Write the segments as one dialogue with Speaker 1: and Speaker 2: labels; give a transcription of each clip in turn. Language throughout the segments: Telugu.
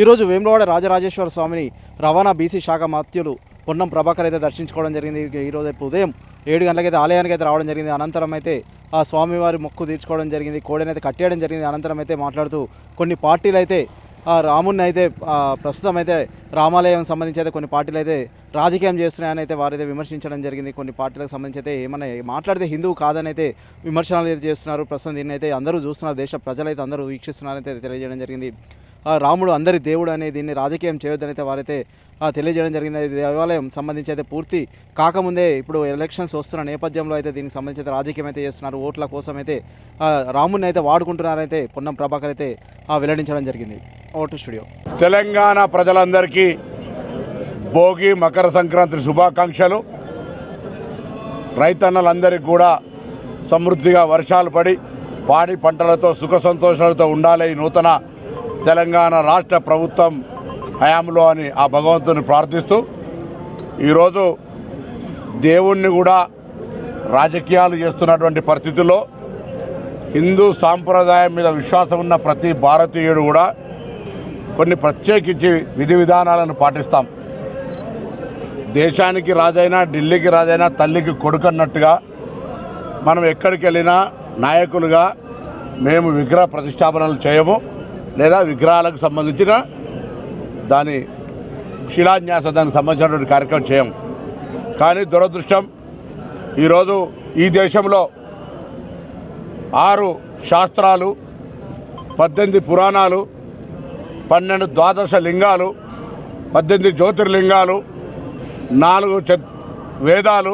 Speaker 1: ఈరోజు వేములవాడ రాజరాజేశ్వర స్వామిని రవాణా బీసీ శాఖ మాత్యులు పొన్నం ప్రభాకర్ అయితే దర్శించుకోవడం జరిగింది. ఈరోజు రేపు ఉదయం ఏడు గంటలకైతే ఆలయానికి అయితే రావడం జరిగింది. అనంతరం అయితే ఆ స్వామివారి మొక్కు తీర్చుకోవడం జరిగింది. కోడనైతే కట్టేయడం జరిగింది. అనంతరం అయితే మాట్లాడుతూ కొన్ని పార్టీలు అయితే ఆ రాముడిని అయితే ప్రస్తుతం అయితే రామాలయం సంబంధించి అయితే కొన్ని పార్టీలు అయితే రాజకీయం చేస్తున్నాయని అయితే వారైతే విమర్శించడం జరిగింది. కొన్ని పార్టీలకు సంబంధించి అయితే ఏమన్నా మాట్లాడితే హిందువు కాదని అయితే విమర్శనాలు అయితే చేస్తున్నారు. ప్రస్తుతం దీన్ని అయితే అందరూ చూస్తున్నారు. దేశ ప్రజలైతే అందరూ వీక్షిస్తున్నారని అయితే తెలియజేయడం జరిగింది. రాముడు అందరి దేవుడు అనే దీన్ని రాజకీయం చేయొద్దనైతే వారైతే తెలియజేయడం జరిగింది. దేవాలయం సంబంధించి అయితే పూర్తి కాకముందే ఇప్పుడు ఎలక్షన్స్ వస్తున్న నేపథ్యంలో అయితే దీనికి సంబంధించి అయితే రాజకీయం అయితే చేస్తున్నారు. ఓట్ల కోసం అయితే రాముడిని అయితే వాడుకుంటున్నారైతే పొన్నం ప్రభాకర్ అయితే వెల్లడించడం జరిగింది. Vote studio.
Speaker 2: తెలంగాణ ప్రజలందరికీ భోగి మకర సంక్రాంతి శుభాకాంక్షలు. రైతన్నలందరికీ కూడా సమృద్ధిగా వర్షాలు పడి పాడి పంటలతో సుఖ సంతోషాలతో ఉండాలి ఈ నూతన తెలంగాణ రాష్ట్ర ప్రభుత్వం హయాంలో అని ఆ భగవంతుని ప్రార్థిస్తూ ఈరోజు దేవుణ్ణి కూడా రాజకీయాలు చేస్తున్నటువంటి పరిస్థితుల్లో హిందూ సాంప్రదాయం మీద విశ్వాసం ఉన్న ప్రతి భారతీయుడు కూడా కొన్ని ప్రత్యేకించి విధి విధానాలను పాటిస్తాం. దేశానికి రాజైనా ఢిల్లీకి రాజైనా తల్లికి కొడుకన్నట్టుగా మనం ఎక్కడికి వెళ్ళినా నాయకులుగా మేము విగ్రహ ప్రతిష్టాపనలు చేయము. లేదా విగ్రహాలకు సంబంధించిన దాని శిలాన్యాస దానికి సంబంధించినటువంటి కార్యక్రమం చేయము కానీ దురదృష్టం ఈరోజు ఈ దేశంలో ఆరు శాస్త్రాలు పద్దెనిమిది పురాణాలు పన్నెండు ద్వాదశ లింగాలు పద్దెనిమిది జ్యోతిర్లింగాలు నాలుగు వేదాలు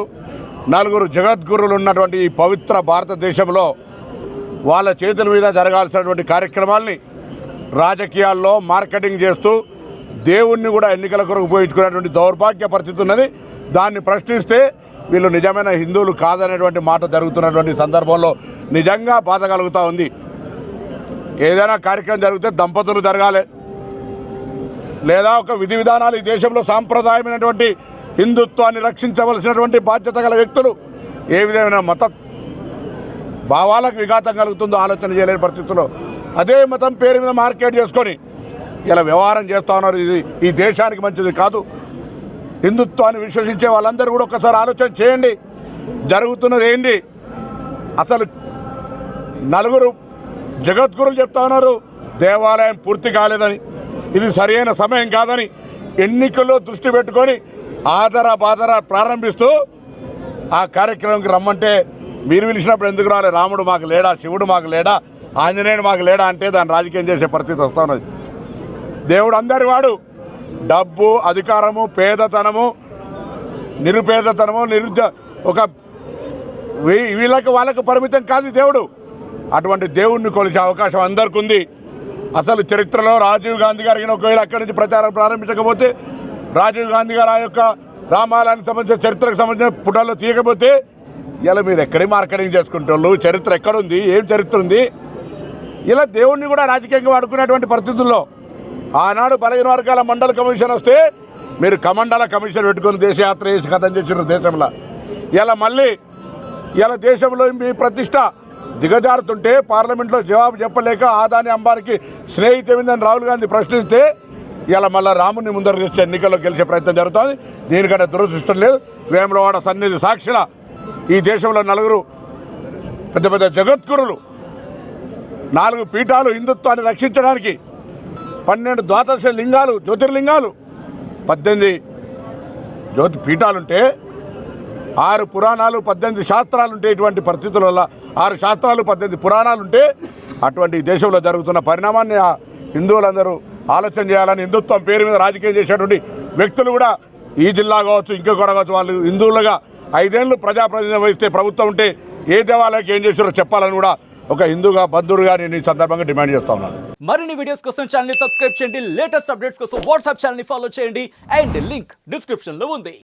Speaker 2: నలుగురు జగద్గురులు ఉన్నటువంటి ఈ పవిత్ర భారతదేశంలో వాళ్ళ చేతుల మీద జరగాల్సినటువంటి కార్యక్రమాల్ని రాజకీయాల్లో మార్కెటింగ్ చేస్తూ దేవుణ్ణి కూడా ఎన్నికల కొరకు పోయించుకునేటువంటి దౌర్భాగ్య పరిస్థితి ఉన్నది. దాన్ని ప్రశ్నిస్తే వీళ్ళు నిజమైన హిందువులు కాదనేటువంటి మాట జరుగుతున్నటువంటి సందర్భంలో నిజంగా బాధ కలుగుతూ ఉంది. ఏదైనా కార్యక్రమం జరిగితే దంపతులు జరగాలి. లేదా ఒక విధి విధానాలు ఈ దేశంలో సాంప్రదాయమైనటువంటి హిందుత్వాన్ని రక్షించవలసినటువంటి బాధ్యత గల వ్యక్తులు ఏ విధమైన మత భావాలకు విఘాతం కలుగుతుందో ఆలోచన చేయలేని పరిస్థితుల్లో అదే మతం పేరు మీద మార్కెట్ చేసుకొని ఇలా వ్యవహారం చేస్తూ ఉన్నారు. ఇది ఈ దేశానికి మంచిది కాదు. హిందుత్వాన్ని విశ్వసించే వాళ్ళందరూ కూడా ఒకసారి ఆలోచన చేయండి. జరుగుతున్నది ఏంటి? అసలు నలుగురు జగద్గురులు చెప్తా ఉన్నారు దేవాలయం పూర్తి కాలేదని. ఇది సరైన సమయం కాదని ఎన్నికల్లో దృష్టి పెట్టుకొని ఆదర బాదర ప్రారంభిస్తూ ఆ కార్యక్రమంకి రమ్మంటే మీరు పిలిచినప్పుడు ఎందుకు రాలే? రాముడు మాకు లేడా? శివుడు మాకు లేడా? ఆంజనేయుడు మాకు లేడా అంటే దాన్ని రాజకీయం చేసే పరిస్థితి వస్తున్నది. దేవుడు అందరి వాడు. డబ్బు అధికారము పేదతనము నిరుపేదతనము నిరుద్య ఒక వీ- వీళ్ళకి వాళ్ళకు పరిమితం కాదు దేవుడు. అటువంటి దేవుణ్ణి కొలిచే అవకాశం అందరికి ఉంది అసలు చరిత్రలో రాజీవ్ గాంధీ గారికి ఒకవేళ అక్కడి నుంచి ప్రచారం ప్రారంభించకపోతే రాజీవ్ గాంధీ గారు ఆ యొక్క రామాలయానికి సంబంధించిన చరిత్రకు సంబంధించిన పుటాల్లో తీయకపోతే ఇలా మీరు ఎక్కడి మార్కెటింగ్ చేసుకుంటారు చరిత్ర ఎక్కడుంది? ఏం చరిత్ర ఉంది? ఇలా దేవుణ్ణి కూడా రాజకీయంగా వాడుకునేటువంటి పరిస్థితుల్లో ఆనాడు బలహీన వర్గాల మండల కమిషన్ వస్తే మీరు కమండల కమిషన్ పెట్టుకొని దేశయాత్ర చేసి కథం చేసిన దేశంలో. ఇలా మళ్ళీ ఇలా దేశంలో మీ ప్రతిష్ట దిగజారుతుంటే పార్లమెంట్లో జవాబు చెప్పలేక ఆదాని అంబానికి స్నేహితమిందని రాహుల్ గాంధీ ప్రశ్నిస్తే ఇలా మళ్ళీ రాముని ముందర తెచ్చే ఎన్నికల్లో గెలిచే ప్రయత్నం జరుగుతుంది. దీనికంటే దురదృష్టం లేదు. వేములవాడ సన్నిధి సాక్షిల ఈ దేశంలో నలుగురు పెద్ద పెద్ద జగద్గురులు నాలుగు పీఠాలు హిందుత్వాన్ని రక్షించడానికి పన్నెండు ద్వాదశ లింగాలు జ్యోతిర్లింగాలు పద్దెనిమిది జ్యోతి పీఠాలుంటే ఆరు పురాణాలు పద్దెనిమిది శాస్త్రాలు ఉంటే ఇటువంటి పరిస్థితుల వల్ల ఆరు శాస్త్రాలు పద్దెనిమిది పురాణాలు ఉంటే అటువంటి దేశంలో జరుగుతున్న పరిణామాన్ని ఆ హిందువులందరూ ఆలోచన చేయాలని హిందుత్వం పేరు మీద రాజకీయం చేసేటువంటి వ్యక్తులు కూడా ఈ జిల్లా కావచ్చు ఇంకొకటి కావచ్చు వాళ్ళు హిందువులుగా ఐదేళ్ళు ప్రజాప్రతినిధి వహిస్తే ప్రభుత్వం ఉంటే ఏ దేవాలయానికి ఏం చేసారో చెప్పాలని కూడా ఒక హిందూగా బంధువుగా నేను ఈ సందర్భంగా డిమాండ్ చేస్తా ఉన్నాను.
Speaker 3: మరిన్ని వీడియోస్ కోసం ఛానల్ సబ్స్క్రైబ్ చేయండి. లేటెస్ట్ అప్డేట్స్ కోసం వాట్సాప్ ఛానల్ని ఫాలో చేయండి. అండ్ లింక్ డిస్క్రిప్షన్లో ఉంది.